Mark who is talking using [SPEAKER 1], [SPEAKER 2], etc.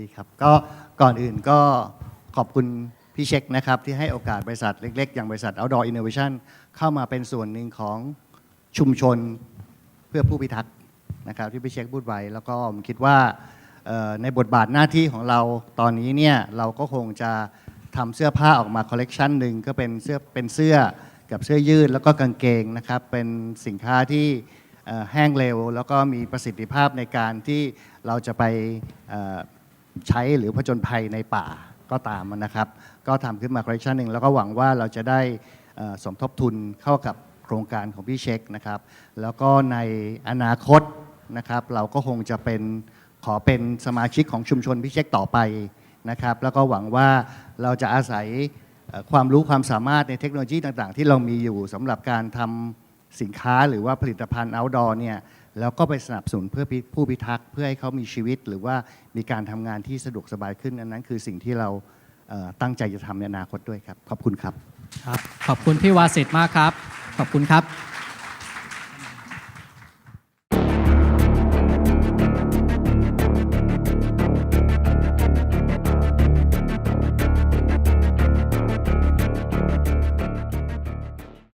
[SPEAKER 1] ดีครับ ก็ก่อนอื่นก็ขอบคุณพี่เช็คนะครับ ที่ให้โอกาสบริษัทเล็ก ๆ อย่างบริษัท Outdoor Innovation เข้ามาเป็นส่วนหนึ่งของชุมชนเพื่อผู้พิทักษ์นะครับที่พี่เช็คพูดไว้ แล้วก็ผมคิดว่าในบทบาทหน้าที่ของเราตอนนี้เนี่ยเราก็คงจะทำเสื้อผ้าออกมาคอลเลกชันหนึ่งก็เป็นเสื้อเป็นเสื้อกับเสื้อยืดแล้วก็กางเกงนะครับ เป็นสินค้าที่แห้งเร็ว แล้วก็มีประสิทธิภาพในการที่เราจะไป ใช้หรือผจญภัยในป่าก็ตามนะครับ ก็ทำขึ้นมาคอลเลคชันหนึ่งแล้วก็หวังว่าเราจะได้สมทบทุนเข้ากับโครงการของพี่เช็คนะครับ แล้วก็ในอนาคตนะครับ เราก็คงจะเป็นขอเป็นสมาชิกของชุมชนพี่เช็คต่อไปนะครับ แล้วก็หวังว่าเราจะอาศัยความรู้ความสามารถในเทคโนโลยีต่างๆ ที่เรามีอยู่สำหรับการทำ สินค้าหรือว่าผลิตภัณฑ์ outdoor เนี่ยแล้วก็ไปสนับสนุนเพื่อผู้พิทักษ์เพื่อให้เขามีชีวิต หรือว่ามีการทำงานที่สะดวกสบายขึ้นอันนั้นคือสิ่งที่เราเอ่อตั้งใจจะทำในอนาคตด้วยครับ ขอบคุณครับ
[SPEAKER 2] ครับขอบคุณพี่วาสิทธิ์มากครับ ขอบคุณครับ